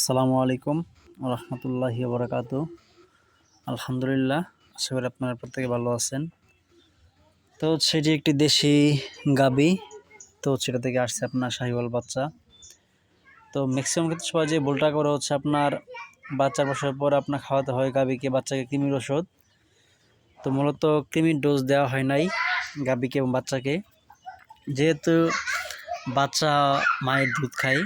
আসসালামু আলাইকুম রহমতুল্লাহি বরাকাতু আলহামদুলিল্লাহ, আশা করি আপনারা প্রত্যেকে ভালো আছেন। তো সেটি একটি দেশি গাবি, তো সেটা থেকে আসছে আপনার শাহিওয়াল বাচ্চা। তো ম্যাক্সিমাম ক্ষেত্রে সবাই যে ভুলটা করে হচ্ছে আপনার বাচ্চার বসার পর আপনার খাওয়াতে হয় গাবিকে, বাচ্চাকে কৃমির ওষুধ। তো মূলত কৃমির ডোজ দেওয়া হয় নাই গাবিকে এবং বাচ্চাকে। যেহেতু বাচ্চা মায়ের দুধ খায়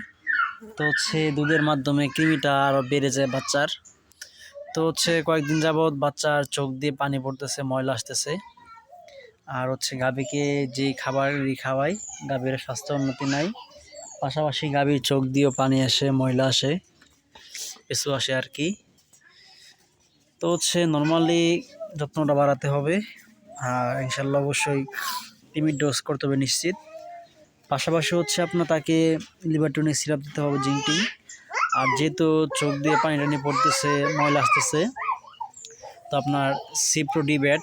তো হচ্ছে দুধের মাধ্যমে কৃমিটা আরও বেড়ে যায় বাচ্চার। তো হচ্ছে কয়েকদিন যাবৎ বাচ্চার চোখ দিয়ে পানি পড়তেছে, ময়লা আসতেছে। আর হচ্ছে গাভীকে যেই খাবারই খাওয়াই, গাভীর স্বাস্থ্য উন্নতি নাই। পাশাপাশি গাভীর চোখ দিয়েও পানি আসে, ময়লা আসে কিছু আসে আর কি। তো হচ্ছে নর্মালি যত্নটা বাড়াতে হবে। আর ইনশাল্লাহ অবশ্যই লিমিট ডোজ করতে হবে নিশ্চিত। পাশাপাশি হচ্ছে আপনার তাকে লিভারটনিক সিরাপ দিতে হবে জিঙ্কটি আর যেহেতু চোখ দিয়ে পানি টানি পড়তেছে, ময়লা আসতেছে, তো আপনার সিপ্রোডি ব্যাট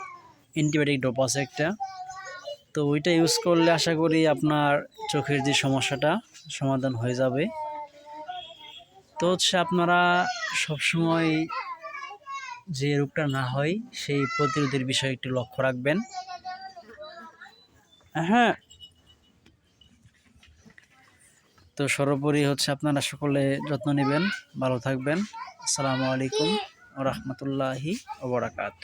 অ্যান্টিবায়োটিক ডোপ আছে একটা। তো ওইটা ইউজ করলে আশা করি আপনার চোখের যে সমস্যাটা, সমাধান হয়ে যাবে। তো হচ্ছে আপনারা সবসময় যে রোগটা না হয়, সেই প্রতিরোধের বিষয়ে একটু লক্ষ্য রাখবেন। হ্যাঁ তো সর্বোপরি হচ্ছে আপনারা সকলে যত্ন নেবেন ভালো থাকবেন। আসসালামু আলাইকুম রহমতুল্লাহি ওবরাকাত